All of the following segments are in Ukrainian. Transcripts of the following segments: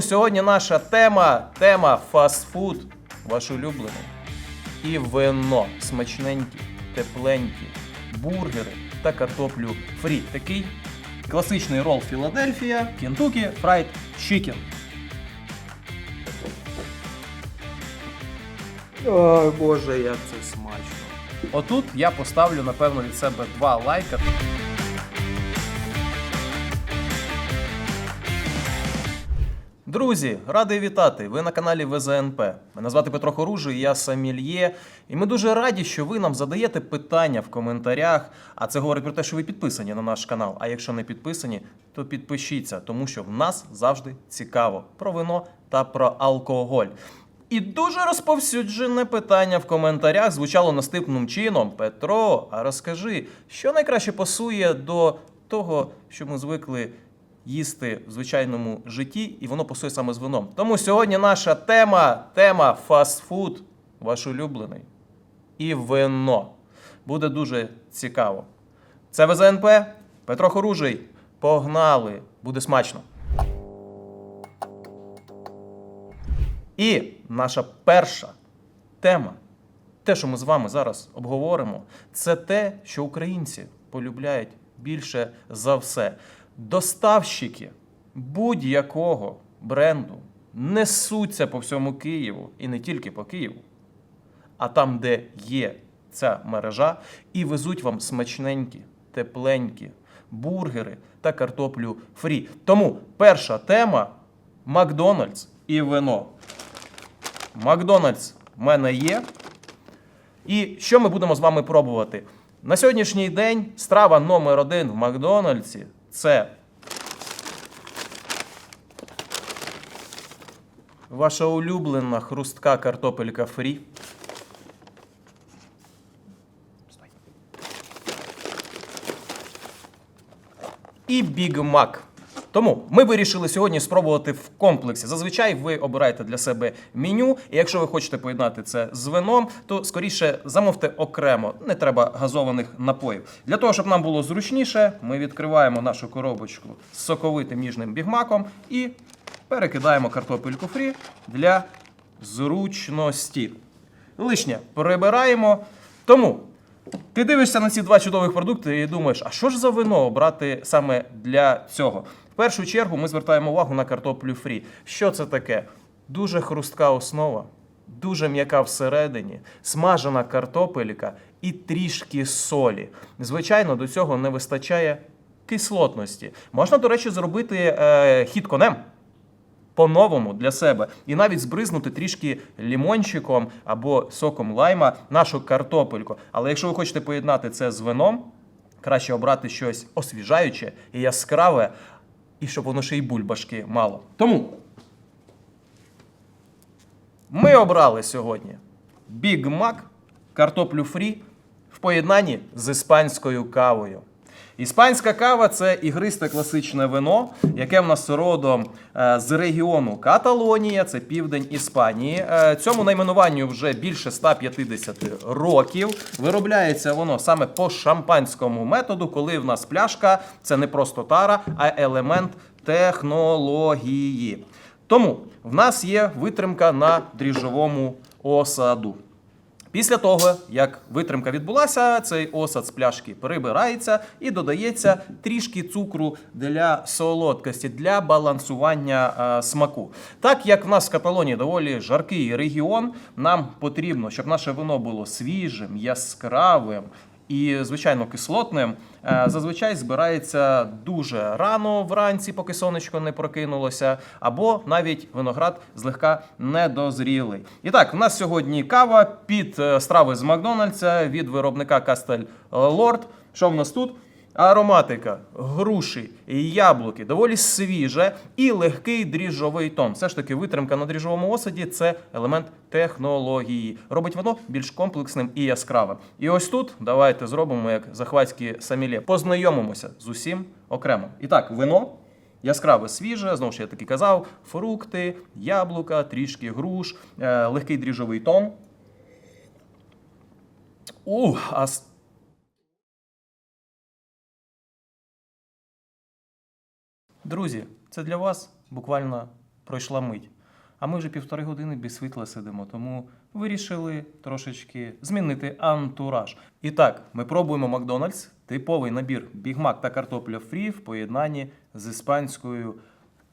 Сьогодні наша тема тема фастфуд, ваш улюблений. І вино смачненькі, тепленькі, бургери та картоплю фрі. Такий класичний рол Філадельфія, Kentucky Fried Chicken. Ой, Боже, як це смачно. Отут я поставлю, напевно, від себе два лайка. Друзі, радий вітати! Ви на каналі ВЗНП. Мене звати Петро Хоружий, я Самільє. І ми дуже раді, що ви нам задаєте питання в коментарях. А це говорить про те, що ви підписані на наш канал. А якщо не підписані, то підпишіться, тому що в нас завжди цікаво про вино та про алкоголь. І дуже розповсюджене питання в коментарях звучало наступним чином: Петро, а розкажи, що найкраще пасує до того, що ми звикли їсти в звичайному житті, і воно пасує саме з вином. Тому сьогодні наша тема тема фастфуд, ваш улюблений. І вино. Буде дуже цікаво. Це ВЗНП, Петро Хоружий. Погнали! Буде смачно! І наша перша тема, те, що ми з вами зараз обговоримо, це те, що українці полюбляють більше за все. Доставщики будь-якого бренду несуться по всьому Києву і не тільки по Києву, а там, де є ця мережа, і везуть вам смачненькі, тепленькі бургери та картоплю фрі. Тому перша тема Макдональдс і вино. Макдональдс в мене є. І що ми будемо з вами пробувати? На сьогоднішній день страва номер один в Макдональдсі це ваша улюблена хрустка картопелька фрі. Стой. І Біг Мак. Тому ми вирішили сьогодні спробувати в комплексі. Зазвичай ви обираєте для себе меню, і якщо ви хочете поєднати це з вином, то скоріше замовте окремо. Не треба газованих напоїв. Для того, щоб нам було зручніше, ми відкриваємо нашу коробочку з соковитим ніжним бігмаком і перекидаємо картопельку фрі для зручності. Лишнє прибираємо. Тому ти дивишся на ці два чудових продукти і думаєш, а що ж за вино обрати саме для цього? В першу чергу ми звертаємо увагу на картоплю фрі. Що це таке? Дуже хрустка основа, дуже м'яка всередині, смажена картопелька і трішки солі. Звичайно, до цього не вистачає кислотності. Можна, до речі, зробити е, хід конем по-новому для себе і навіть збризнути трішки лімончиком або соком лайма нашу картопельку. Але якщо ви хочете поєднати це з вином, краще обрати щось освіжаюче і яскраве, і щоб воно ще й бульбашки мало. Тому ми обрали сьогодні Big Mac, картоплю фрі в поєднанні з іспанською кавою. Іспанська кава це ігристе класичне вино, яке в нас родом е, з регіону Каталонія, це південь Іспанії. Е, Цьому найменуванню вже більше 150 років. Виробляється воно саме по шампанському методу, коли в нас пляшка це не просто тара, а елемент технології. Тому в нас є витримка на дріжджовому осаду. Після того, як витримка відбулася, цей осад з пляшки прибирається і додається трішки цукру для солодкості, для балансування е, смаку. Так як в нас в Каталонії доволі жаркий регіон, нам потрібно, щоб наше вино було свіжим, яскравим. І, звичайно, кислотним е, зазвичай збирається дуже рано вранці, поки сонечко не прокинулося, або навіть виноград злегка недозрілий. І так, у нас сьогодні кава під е, страви з Макдональдса від виробника Кастель Лорд. Що в нас тут? Ароматика, груші, яблуки, доволі свіже і легкий дріжджовий тон. Все ж таки, витримка на дріжджовому осаді це елемент технології. Робить воно більш комплексним і яскравим. І ось тут давайте зробимо як захватські самілє. Познайомимося з усім окремо. І так, вино. Яскраве свіже, знову ж я таки казав, фрукти, яблука, трішки груш, е, легкий дріжджовий тон. Ух, а Друзі, це для вас буквально пройшла мить. А ми вже півтори години без світла сидимо, тому вирішили трошечки змінити антураж. І так, ми пробуємо Макдональдс, типовий набір Біг Мак та картопля фрі в поєднанні з іспанською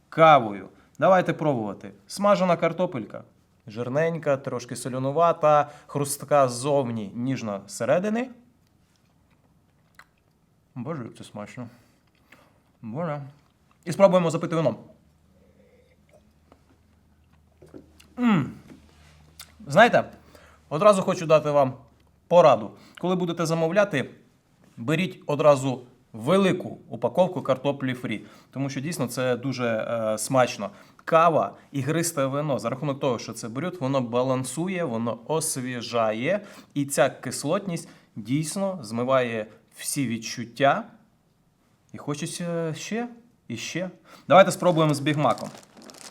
кавою. Давайте пробувати. Смажена картопелька. Жирненька, трошки солюнувата, хрустка ззовні, ніжна зсередини. Боже, це смачно. Боже. І спробуємо запити вином. М. Знаєте, одразу хочу дати вам пораду. Коли будете замовляти, беріть одразу велику упаковку картоплі фрі, тому що дійсно це дуже е, смачно. Кава і гристе вино за рахунок того, що це беруть, воно балансує, воно освіжає, і ця кислотність дійсно змиває всі відчуття. І хочеться ще і ще. Давайте спробуємо з бігмаком.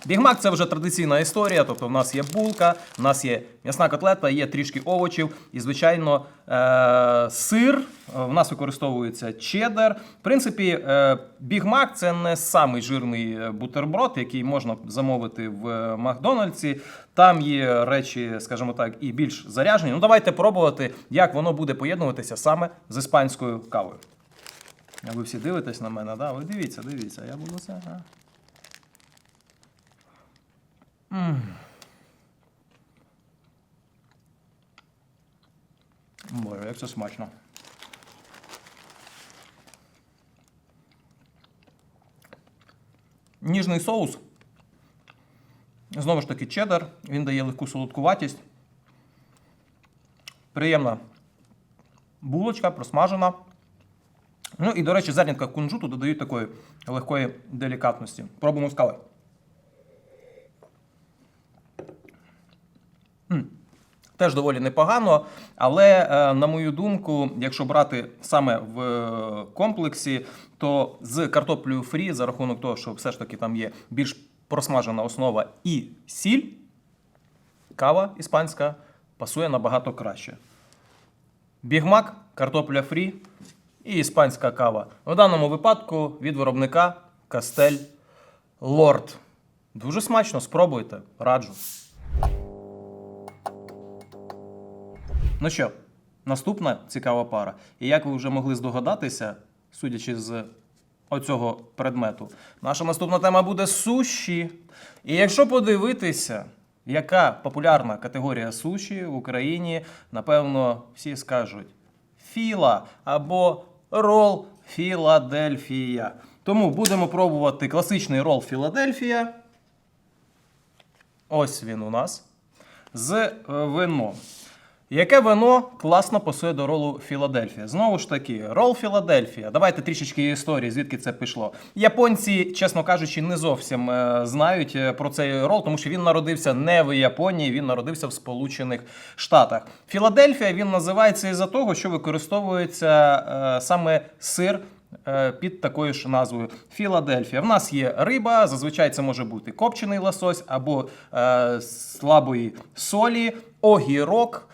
Бігмак це вже традиційна історія. Тобто, в нас є булка, в нас є м'ясна котлета, є трішки овочів і, звичайно, е- сир. В нас використовується чеддер. В принципі, е- бігмак це не самий жирний е, бутерброд, який можна замовити в е, Макдональдсі. Там є речі, скажімо так, і більш заряжені. Ну, давайте пробувати, як воно буде поєднуватися саме з іспанською кавою. А ви всі дивитесь на мене, да? Ви дивіться, дивіться, я буду це. А? М. Боже, як це смачно. Ніжний соус. Знову ж таки, чеддер. Він дає легку солодкуватість. Приємна булочка, просмажена. Ну і, до речі, зернятка кунжуту додають такої легкої делікатності. Пробуємо з кави. Теж доволі непогано, але, е, на мою думку, якщо брати саме в е, комплексі, то з картоплею фрі, за рахунок того, що все ж таки там є більш просмажена основа і сіль, кава іспанська пасує набагато краще. Бігмак, картопля фрі і іспанська кава. В даному випадку від виробника Кастель Лорд. Дуже смачно, спробуйте, раджу. Ну що, наступна цікава пара. І як ви вже могли здогадатися, судячи з оцього предмету, наша наступна тема буде суші. І якщо подивитися, яка популярна категорія суші в Україні, напевно, всі скажуть філа або рол Філадельфія. Тому будемо пробувати класичний рол Філадельфія. Ось він у нас. З е, вином. Яке вино класно пасує до ролу Філадельфія? Знову ж таки, рол Філадельфія. Давайте трішечки історії, звідки це пішло. Японці, чесно кажучи, не зовсім е, знають е, про цей рол, тому що він народився не в Японії, він народився в Сполучених Штатах. Філадельфія він називається із-за того, що використовується е, саме сир. Під такою ж назвою Філадельфія. В нас є риба, зазвичай це може бути копчений лосось або е, слабої солі, огірок,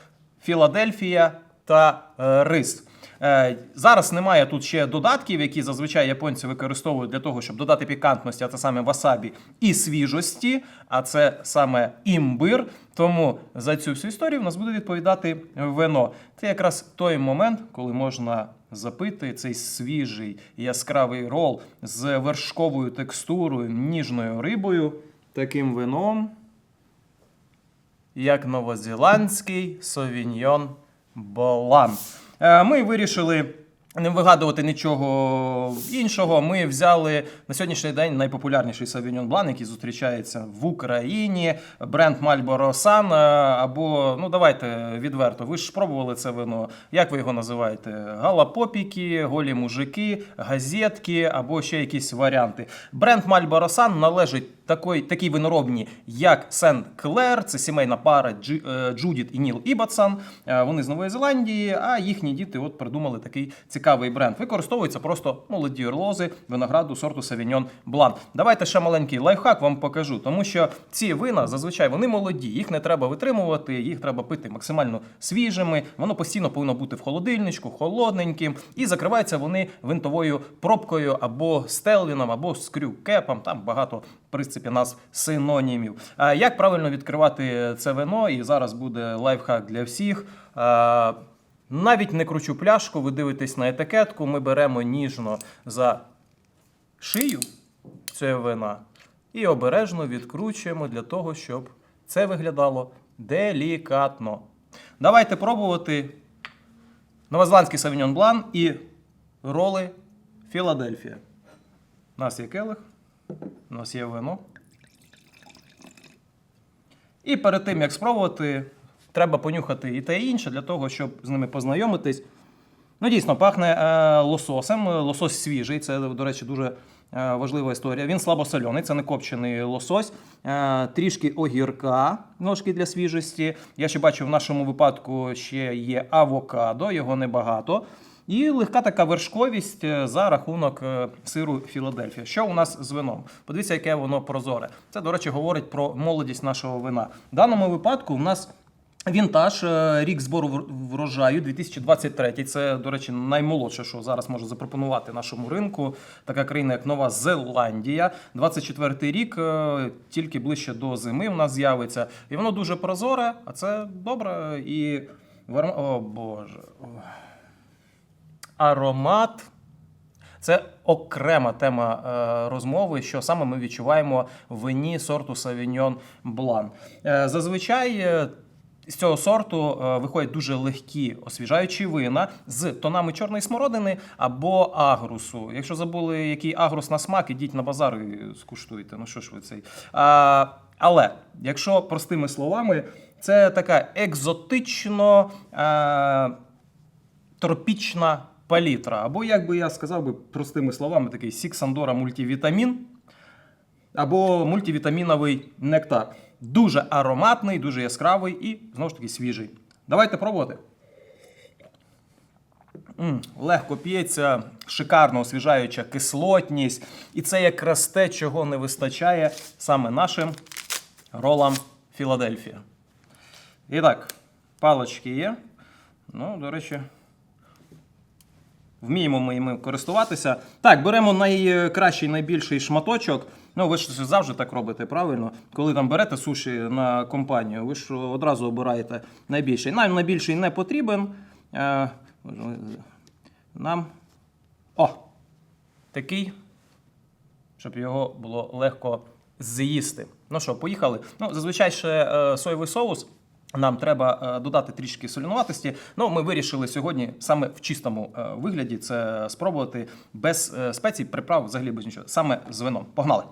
Філадельфія та е, рис. Е, зараз немає тут ще додатків, які зазвичай японці використовують для того, щоб додати пікантності, а це саме васабі і свіжості, а це саме імбир. Тому за цю всю історію в нас буде відповідати вино. Це якраз той момент, коли можна запити цей свіжий яскравий рол з вершковою текстурою, ніжною рибою, таким вином як новозеландський совіньйон Болан. Е, Ми вирішили не вигадувати нічого іншого. Ми взяли на сьогоднішній день найпопулярніший Савіньон Блан, який зустрічається в Україні. Бренд Marlboro Sun. е, Або, ну давайте відверто. Ви ж пробували це вино. Як ви його називаєте? Галапопіки, голі мужики, газетки або ще якісь варіанти. Бренд Marlboro Sun належить такої, такій виноробні, як Сент Клер, це сімейна пара Джи- е, Джудіт і Ніл Ібатсан. Е, Вони з Нової Зеландії, а їхні діти от придумали такий цікавий цікавий бренд. Використовуються просто молоді лози винограду сорту Sauvignon Blanc. Давайте ще маленький лайфхак вам покажу, тому що ці вина зазвичай вони молоді, їх не треба витримувати, їх треба пити максимально свіжими. Воно постійно повинно бути в холодильничку, холодненьким, і закриваються вони винтовою пробкою або стелвіном, або скрюкепом. Там багато в принципі нас синонімів. А як правильно відкривати це вино? І зараз буде лайфхак для всіх. Навіть не кручу пляшку, ви дивитесь на етикетку. Ми беремо ніжно за шию цього вина і обережно відкручуємо для того, щоб це виглядало делікатно. Давайте пробувати новозеландський Sauvignon Blanc і роли Філадельфія. У нас є келих, у нас є вино. І перед тим, як спробувати, треба понюхати і те і інше для того, щоб з ними познайомитись. Ну, дійсно, пахне е, лососем. Лосось свіжий, це, до речі, дуже е, важлива історія. Він слабосолений, це не копчений лосось. Е, трішки огірка, ножки для свіжості. Я ще бачу, в нашому випадку ще є авокадо, його небагато. І легка така вершковість е, за рахунок е, сиру Філадельфія. Що у нас з вином? Подивіться, яке воно прозоре. Це, до речі, говорить про молодість нашого вина. В даному випадку в нас Вінтаж, е, рік збору врожаю 2023. Це, до речі, наймолодше, що зараз може запропонувати нашому ринку. Така країна, як Нова Зеландія. 24-й рік, е, тільки ближче до зими в нас з'явиться. І воно дуже прозоре, а це добре. І О Боже. Аромат. Це окрема тема е, розмови, що саме ми відчуваємо в вині сорту Blanc. Е, зазвичай з цього сорту е, виходять дуже легкі освіжаючі вина з тонами чорної смородини або агрусу. Якщо забули, який агрус на смак, ідіть на базар і скуштуйте. Ну що ж ви цей. А, але якщо простими словами, це така екзотично. Е, тропічна палітра. Або, як би я сказав би простими словами, такий Сіксандора мультивітамін, або мультивітаміновий нектар. Дуже ароматний, дуже яскравий і знову ж таки свіжий. Давайте пробувати. М, легко п'ється, шикарно освіжаюча кислотність. І це якраз те, чого не вистачає саме нашим ролам Філадельфія. І так, палочки є. Ну, до речі, Вміємо ми ними користуватися. Так, беремо найкращий, найбільший шматочок. Ну, ви ж завжди так робите, правильно? Коли там берете суші на компанію, ви ж одразу обираєте найбільший. Нам найбільший не потрібен. Е, Нам. О! Такий, щоб його було легко з'їсти. Ну що, поїхали. Ну, зазвичай ще е, соєвий соус. Нам треба е, додати трішки солінуватості. Ну, ми вирішили сьогодні саме в чистому вигляді це спробувати без спецій, приправ, взагалі без нічого. Саме з вином. Погнали!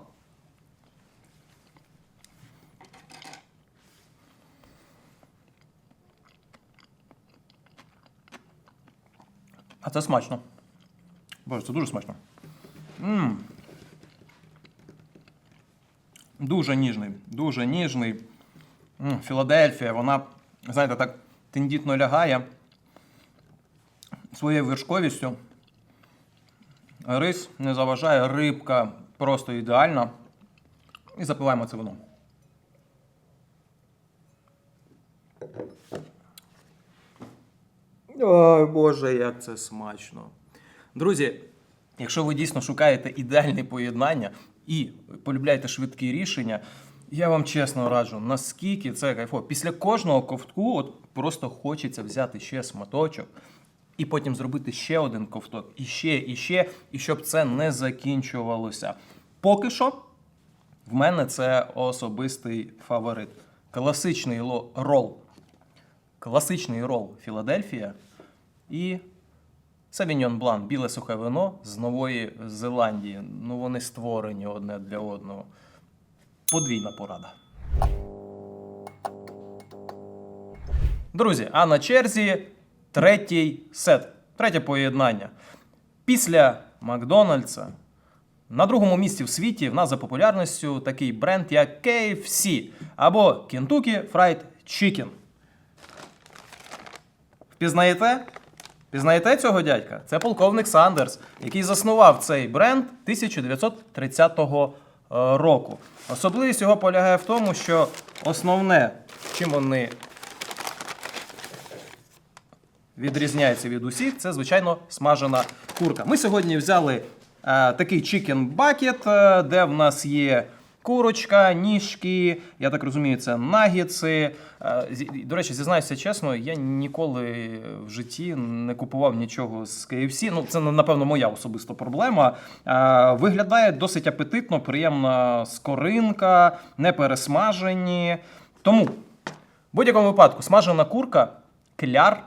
А це смачно. Боже, це дуже смачно. м Дуже ніжний, дуже ніжний. М, Філадельфія, вона, знаєте, так тендітно лягає своєю вершковістю. Рис не заважає, рибка просто ідеальна. І запиваємо це вино. Ой, Боже, як це смачно. Друзі, якщо ви дійсно шукаєте ідеальне поєднання і полюбляєте швидкі рішення, я вам чесно раджу, наскільки це кайфово. Після кожного ковтку от просто хочеться взяти ще сматочок і потім зробити ще один ковток, і ще, і ще, і щоб це не закінчувалося. Поки що в мене це особистий фаворит. Класичний рол. Класичний рол Філадельфія і Савіньон Блан, біле сухе вино з Нової Зеландії. Ну вони створені одне для одного. Подвійна порада. Друзі, а на черзі третій сет. Третє поєднання. Після Макдональдса на другому місці в світі в нас за популярністю такий бренд, як KFC або Kentucky Fried Chicken. Впізнаєте? Пізнаєте цього дядька? Це полковник Сандерс, який заснував цей бренд 1930 е, року. Особливість його полягає в тому, що основне, чим вони відрізняється від усіх, це звичайно смажена курка. Ми сьогодні взяли е, такий bucket, е, де в нас є курочка, ніжки, я так розумію, це нагітси. Е, До речі, зізнаюся чесно, я ніколи в житті не купував нічого з KFC. Ну, це напевно моя особиста проблема. Е, Виглядає досить апетитно, приємна скоринка, не пересмажені. Тому в будь-якому випадку смажена курка, кляр.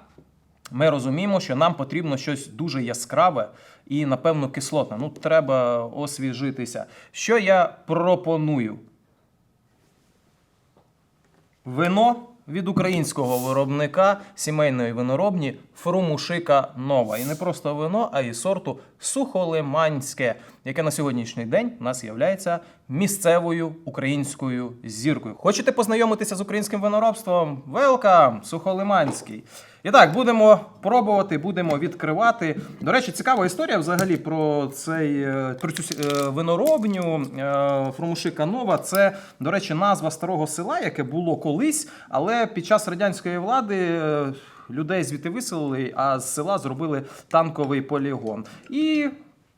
Ми розуміємо, що нам потрібно щось дуже яскраве і, напевно, кислотне. Ну, треба освіжитися. Що я пропоную? Вино від українського виробника сімейної виноробні Фрумушика Нова. І не просто вино, а й сорту сухолиманське, яке на сьогоднішній день у нас є місцевою українською зіркою. Хочете познайомитися з українським виноробством? Велкам! Сухолиманський. І так, будемо пробувати, будемо відкривати. До речі, цікава історія взагалі про цей е, про цю е, виноробню е, Фрумушика Нова. Це, до речі, назва старого села, яке було колись, але під час радянської влади. Людей звідти виселили, а з села зробили танковий полігон. І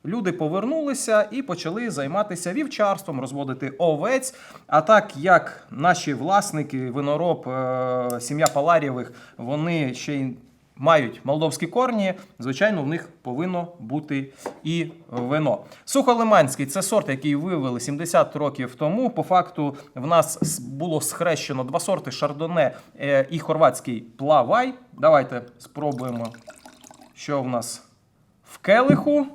люди повернулися і почали займатися вівчарством, розводити овець. А так як наші власники, винороб, е, сім'я Паларєвих, вони ще й мають молдовські корні, звичайно, в них повинно бути і вино. Сухолиманський це сорт, який вивели 70 років тому. По факту в нас було схрещено два сорти шардоне е, і хорватський плавай. Давайте спробуємо, що в нас в келиху.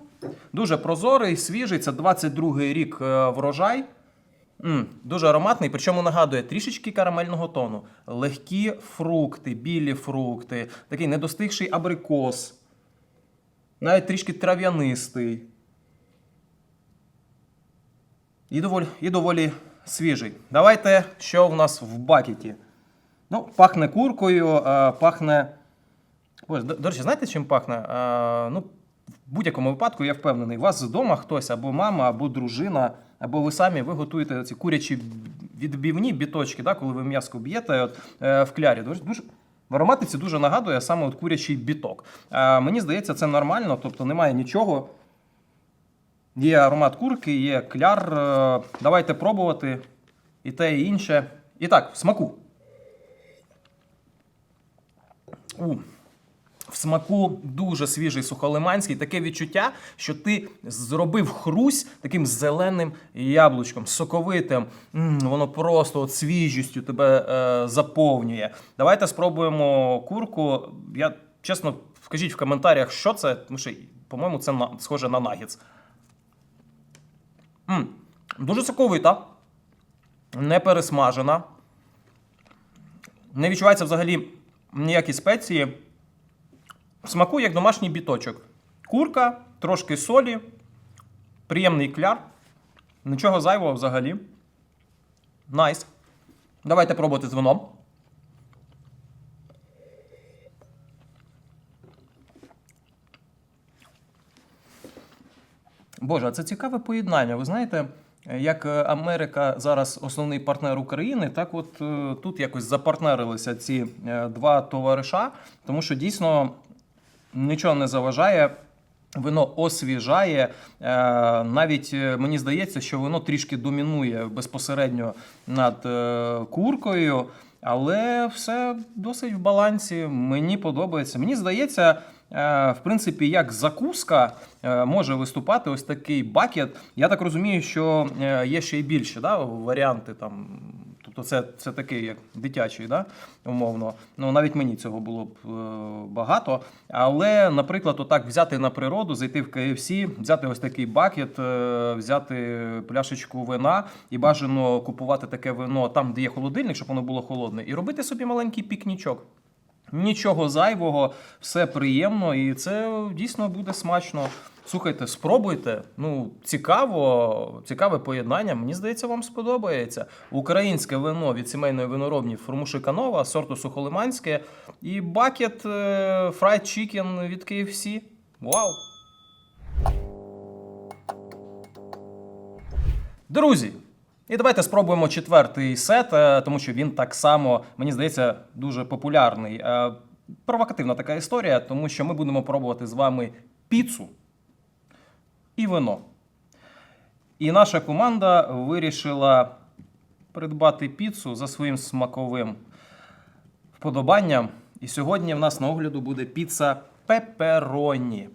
Дуже прозорий, свіжий. Це 22-й рік е, врожай. М, дуже ароматний, причому нагадує трішечки карамельного тону. Легкі фрукти, білі фрукти, такий недостигший абрикос, навіть трішки трав'янистий. І доволі, і доволі свіжий. Давайте, що в нас в бакеті. Ну, пахне куркою, е, пахне. Боже, до, до речі, знаєте, чим пахне? Е, ну, в будь-якому випадку, я впевнений, у вас вдома хтось або мама, або дружина, або ви самі ви готуєте ці курячі відбивні біточки, да, коли ви м'яско б'єте от, е, в клярі. Дуже, в ароматиці дуже нагадує саме от курячий біток. Е, мені здається, це нормально, тобто немає нічого. Є аромат курки, є кляр. Е, давайте пробувати і те, і інше. І так, в смаку. У. В смаку дуже свіжий сухолиманський, таке відчуття, що ти зробив хрусь таким зеленим яблучком, соковитим. М, воно просто от свіжістю тебе е, заповнює. Давайте спробуємо курку. Я чесно, скажіть в коментарях, що це, тому що, по-моєму, це на, схоже на нагіц. М, дуже соковита, не пересмажена. Не відчувається взагалі ніякі спеції. Смаку як домашній біточок. Курка, трошки солі, приємний кляр. Нічого зайвого взагалі. Найс. Давайте пробувати з вином. Боже, а це цікаве поєднання. Ви знаєте, як е, Америка зараз основний партнер України, так от е, тут якось запартнерилися ці е, два товариша, тому що дійсно нічого не заважає. Вино освіжає. Е, Навіть е, мені здається, що воно трішки домінує безпосередньо над е, куркою, але все досить в балансі. Мені подобається. Мені здається, в принципі, як закуска може виступати ось такий бакет. Я так розумію, що є ще й більше да, варіанти там. Тобто це, це такий як дитячий, да, умовно. Ну навіть мені цього було б е, багато. Але, наприклад, отак взяти на природу, зайти в KFC, взяти ось такий бакет, е, взяти пляшечку вина і бажано купувати таке вино там, де є холодильник, щоб воно було холодне, і робити собі маленький пікнічок. Нічого зайвого, все приємно, і це дійсно буде смачно. Слухайте, спробуйте. Ну, цікаво, цікаве поєднання. Мені здається, вам сподобається. Українське вино від сімейної виноробні Формушика Нова, сорту Сухолиманське і бакет фрайд чікен від KFC. Вау! Друзі, і давайте спробуємо четвертий сет, е, тому що він так само, мені здається, дуже популярний. Е, Провокативна така історія, тому що ми будемо пробувати з вами піцу і вино. І наша команда вирішила придбати піцу за своїм смаковим вподобанням. І сьогодні в нас на огляду буде піца пепероні.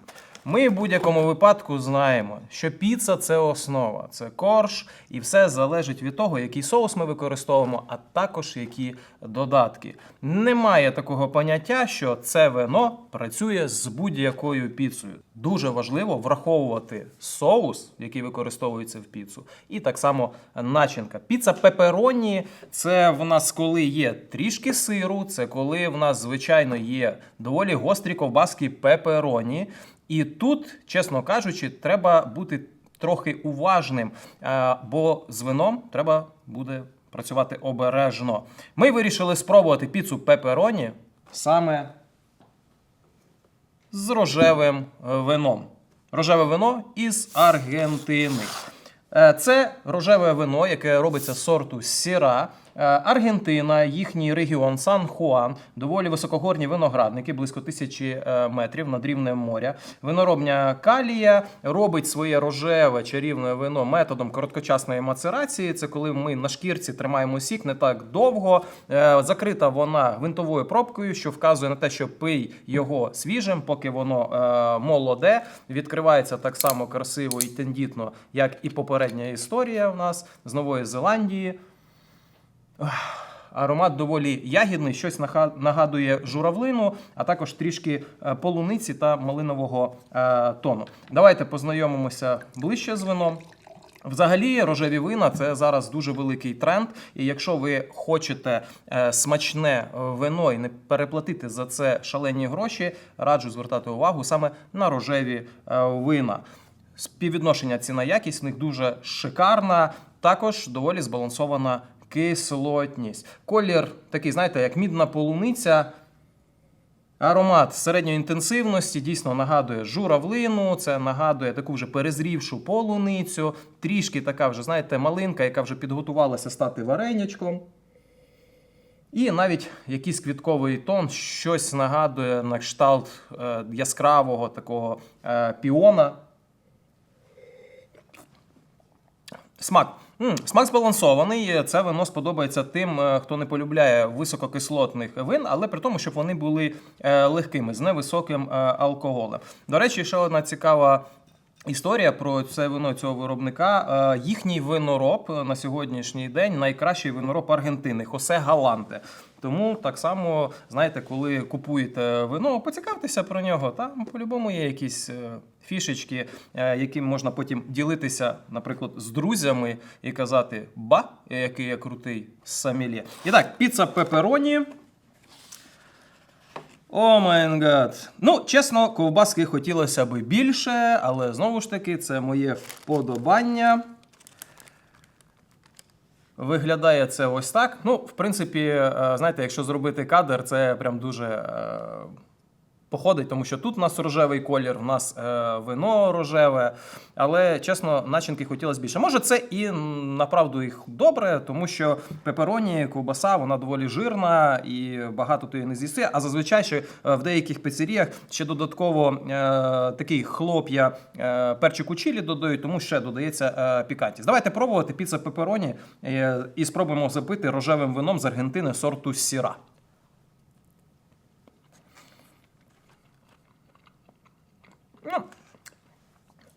Ми в будь-якому випадку знаємо, що піца це основа, це корж, і все залежить від того, який соус ми використовуємо, а також які додатки. Немає такого поняття, що це вино працює з будь-якою піцею. Дуже важливо враховувати соус, який використовується в піцу, і так само начинка. Піца пепероні це в нас коли є трішки сиру, це коли в нас, звичайно, є доволі гострі ковбаски пепероні. І тут, чесно кажучи, треба бути трохи уважним, е, бо з вином треба буде працювати обережно. Ми вирішили спробувати піцу пепероні саме з рожевим е, вином. Рожеве вино із Аргентини. Е, Це рожеве вино, яке робиться з сорту Сіра. Е, Аргентина, їхній регіон Сан Хуан, доволі високогорні виноградники, близько тисячі е, метрів над рівнем моря. Виноробня Калія робить своє рожеве чарівне вино методом короткочасної мацерації. Це коли ми на шкірці тримаємо сік не так довго. Е, Закрита вона гвинтовою пробкою, що вказує на те, що пий його свіжим, поки воно молоде. Відкривається так само красиво і тендітно, як і попередня історія в нас з Нової Зеландії. Аромат доволі ягідний, щось нагадує журавлину, а також трішки е, полуниці та малинового е, тону. Давайте познайомимося ближче з вином. Взагалі, рожеві вина це зараз дуже великий тренд. І якщо ви хочете е, смачне вино і не переплатити за це шалені гроші, раджу звертати увагу саме на рожеві вина. Співвідношення ціна якість в них дуже шикарна, також доволі збалансована кислотність. Колір такий, знаєте, як мідна полуниця. Аромат середньої інтенсивності дійсно нагадує журавлину, це нагадує таку вже перезрівшу полуницю, трішки така вже, знаєте, малинка, яка вже підготувалася стати варенячком. І навіть якийсь квітковий тон, щось нагадує на кшталт е, яскравого такого е, піона. Смак. Смак збалансований. Це вино сподобається тим, е, хто не полюбляє висококислотних вин, але при тому, щоб вони були е, легкими, з невисоким е, алкоголем. До речі, ще одна цікава. Історія про це вино цього виробника. Їхній винороб на сьогоднішній день найкращий винороб Аргентини Хосе Галанте. Тому так само, знаєте, коли купуєте вино, поцікавтеся про нього. Там по-любому є якісь е, фішечки, е, яким можна потім ділитися, наприклад, з друзями і казати Ба, який я крутий самілє. І так, піца пепероні. О май гад. Ну, чесно, ковбаски хотілося би більше, але знову ж таки, це моє вподобання. Виглядає це ось так. Ну, в принципі, е, знаєте, якщо зробити кадр, це прям дуже е, походить, тому що тут у нас рожевий колір, в нас е, вино рожеве. Але чесно, начинки хотілося більше. Може, це і направду їх добре, тому що пепероні, ковбаса, вона доволі жирна і багато то її не з'їсти. А зазвичай ще е, в деяких піцеріях ще додатково е, такий хлоп'я е, перчику чилі додають, тому ще додається е, пікантність. Давайте пробувати піца пепероні е, і спробуємо запити рожевим вином з Аргентини сорту Сіра.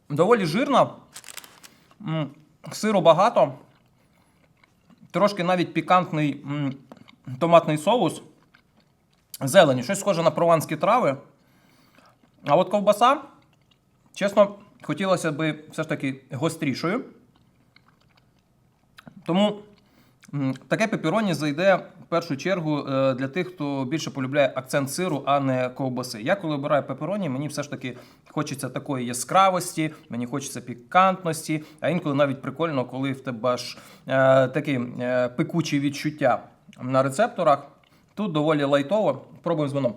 Доволі жирна. Сиру багато. Трошки навіть пікантний томатний соус. Зелені, щось схоже на прованські трави. А от ковбаса, чесно, хотілося б все ж таки гострішою. Тому Таке пепіроні зайде в першу чергу е, для тих, хто більше полюбляє акцент сиру, а не ковбаси. Я коли обираю пепіроні, мені все ж таки хочеться такої яскравості, мені хочеться пікантності, а інколи навіть прикольно, коли в тебе аж е, такі е, пекучі відчуття на рецепторах. Тут доволі лайтово. Пробуємо з вином.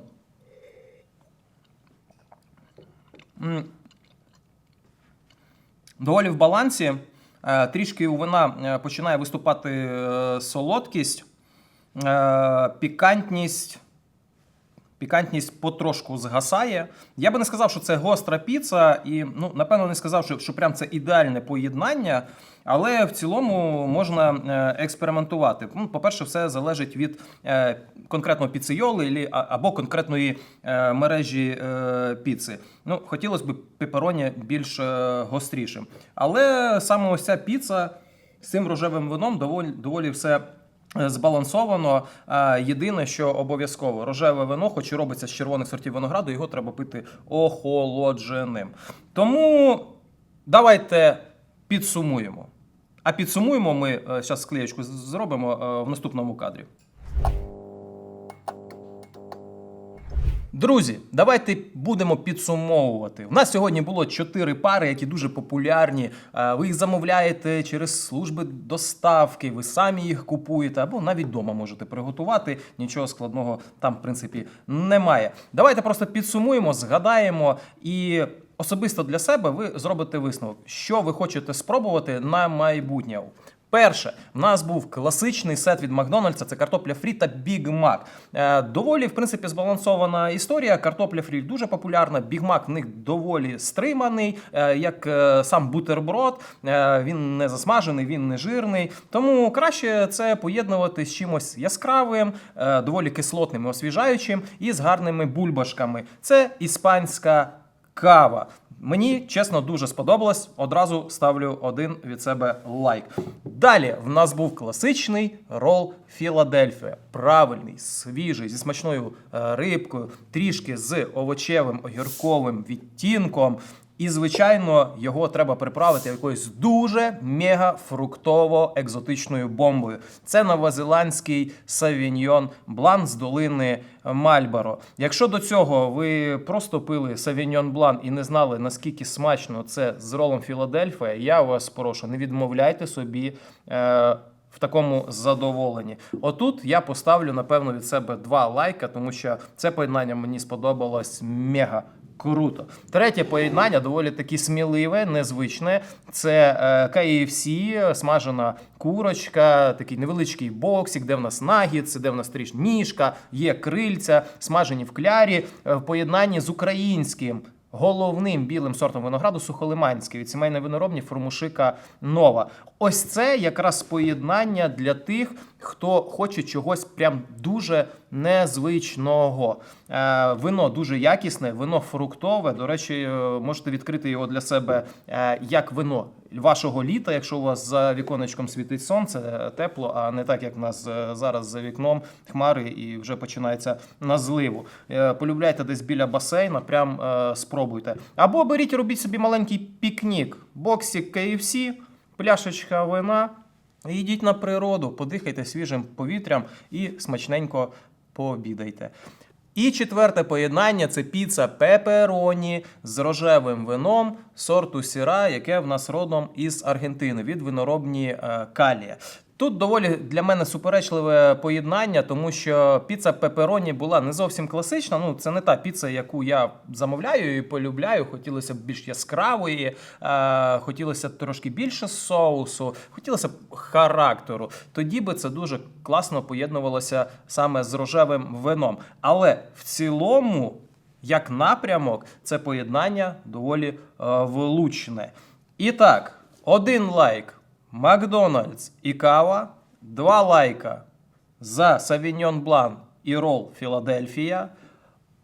Доволі в балансі. Е, Трішки у вина е, починає виступати е, солодкість, пікантність. Пікантність потрошку згасає. Я би не сказав, що це гостра піца, і ну, напевно не сказав, що, що прям це ідеальне поєднання, але в цілому можна е, експериментувати. Ну, По-перше, все залежить від е, конкретного піцейоли або конкретної е, мережі піци. Ну, хотілося б пепероні більш гострішим. Але саме ось ця піца з цим рожевим вином доволі, доволі все збалансовано. Е, Єдине, що обов'язково рожеве вино, хоч і робиться з червоних сортів винограду, його треба пити охолодженим. Тому давайте підсумуємо. А підсумуємо ми зараз склеєчку зробимо е, в наступному кадрі. Друзі, давайте будемо підсумовувати. У нас сьогодні було чотири пари, які дуже популярні. Е, Ви їх замовляєте через служби доставки, ви самі їх купуєте, або навіть вдома можете приготувати. Нічого складного там, в принципі, немає. Давайте просто підсумуємо, згадаємо і. Особисто для себе ви зробите висновок, що ви хочете спробувати на майбутнє. Перше, в нас був класичний сет від Макдональдса. Це картопля фрі та Біг Мак. Е, доволі, в принципі, збалансована історія. Картопля фрі дуже популярна. Біг Мак в них доволі стриманий, е, як е, сам бутерброд. Він не засмажений, він не жирний. Тому краще це поєднувати з чимось яскравим, доволі кислотним і освіжаючим і з гарними бульбашками. Це іспанська кава. Мені чесно дуже сподобалось. Одразу ставлю один від себе лайк. Далі в нас був класичний рол Філадельфія. Правильний, свіжий, зі смачною е, рибкою, трішки з овочевим огірковим відтінком. І, звичайно, його треба приправити якоюсь дуже мега фруктово екзотичною бомбою. Це новозеландський савіньйон блан з долини Мальборо. Якщо до цього ви просто пили савіньйон блан і не знали наскільки смачно це з ролом Філадельфія, я вас прошу, не відмовляйте собі. Е- в такому задоволенні. Отут я поставлю, напевно, від себе два лайка, тому що це поєднання мені сподобалось мега. Круто. Третє поєднання доволі таки сміливе, незвичне. Це е, KFC, смажена курочка, такий невеличкий боксик, де в нас нагіц, де в нас тріш ніжка, є крильця, смажені в клярі, е, в поєднанні з українським. Головним білим сортом винограду сухолиманський від сімейної виноробні Формушика Нова. Ось це якраз поєднання для тих, хто хоче чогось прям дуже незвичного. Е, вино дуже якісне, вино фруктове. До речі, е, можете відкрити його для себе е, як вино вашого літа, якщо у вас за віконечком світить сонце, тепло, а не так, як в нас зараз за вікном хмари і вже починається на зливу. Полюбляйте десь біля басейна, прям спробуйте. Або беріть, робіть собі маленький пікнік, боксик KFC, пляшечка вина. Йдіть на природу, подихайте свіжим повітрям і смачненько пообідайте. І четверте поєднання це піца пепероні з рожевим вином сорту сіра, яке в нас родом із Аргентини від виноробні е, Калія. Тут доволі для мене суперечливе поєднання, тому що піца пепероні була не зовсім класична. Ну, це не та піца, яку я замовляю і полюбляю. Хотілося б більш яскравої, е, хотілося трошки більше соусу, хотілося б характеру. Тоді би це дуже класно поєднувалося саме з рожевим вином. Але в цілому, як напрямок, це поєднання доволі е, влучне. І так, один лайк. Макдональдс і кава, два лайка за Савіньон Блан і рол Філадельфія,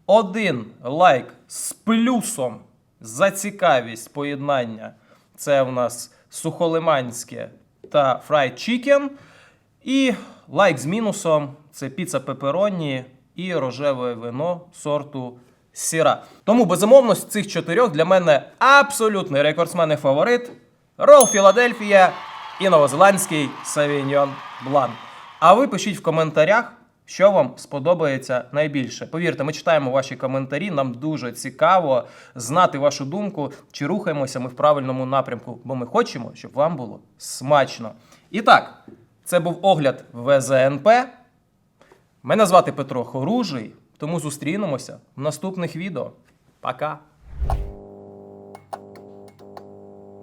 один лайк з плюсом за цікавість поєднання. Це в нас сухолиманське та фрайд чікен. І лайк з мінусом це піца пепероні і рожеве вино сорту сіра. Тому безумовно з цих чотирьох для мене абсолютний рекордсмен і фаворит. Рол Філадельфія і новозеландський Савіньон Блан. А ви пишіть в коментарях, що вам сподобається найбільше. Повірте, ми читаємо ваші коментарі. Нам дуже цікаво знати вашу думку, чи рухаємося ми в правильному напрямку, бо ми хочемо, щоб вам було смачно. І так, це був огляд ВЗНП. Мене звати Петро Хоружий, тому зустрінемося в наступних відео. Пока!